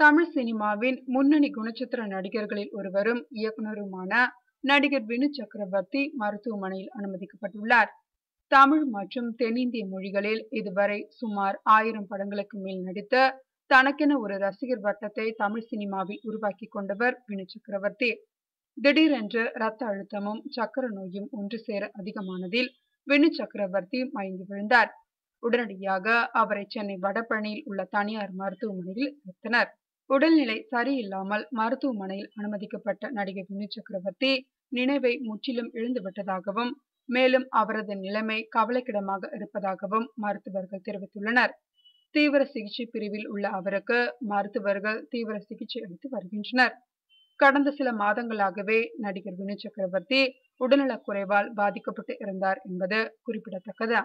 தமிழ் சினிமாவின் முன்னணி குணச்சித்திர நடிகர்களில் ஒருவரும் இயக்குனருமான நடிகர் வினு சக்கரவர்த்தி மருத்துவமனையில் அனுமதிக்கப்பட்டுள்ளார். தமிழ் மற்றும் தென்னிந்திய மொழிகளில் இதுவரை சுமார் ஆயிரம் படங்களுக்கு மேல் நடித்த தனக்கென ஒரு ரசிகர் வட்டத்தை தமிழ் சினிமாவில் உருவாக்கி கொண்டவர் வினு சக்கரவர்த்தி. திடீரென்று இரத்த அழுத்தமும் சக்கர நோயும் ஒன்று சேர அதிகமானதில் வினு சக்கரவர்த்தி மயங்கி விழுந்தார். உடனடியாக அவரை சென்னை வடபழனியில் உள்ள தனியார் மருத்துவமனையில் சேர்த்தனர் உடல்நிலை சரியில்லாமல் மருத்துவமனையில் அனுமதிக்கப்பட்ட நடிகை வினு சக்கரவர்த்தி நினைவை முற்றிலும் இழந்துவிட்டதாகவும் மேலும் அவரது நிலைமை கவலைக்கிடமாக இருப்பதாகவும் மருத்துவர்கள் தெரிவித்துள்ளனர். தீவிர சிகிச்சை பிரிவில் உள்ள அவருக்கு மருத்துவர்கள் தீவிர சிகிச்சை அளித்து வருகின்றனர். கடந்த சில மாதங்களாகவே நடிகர் வினு சக்கரவர்த்தி உடல்நலக் குறைவால் பாதிக்கப்பட்டு இருந்தார் என்பது குறிப்பிடத்தக்கது.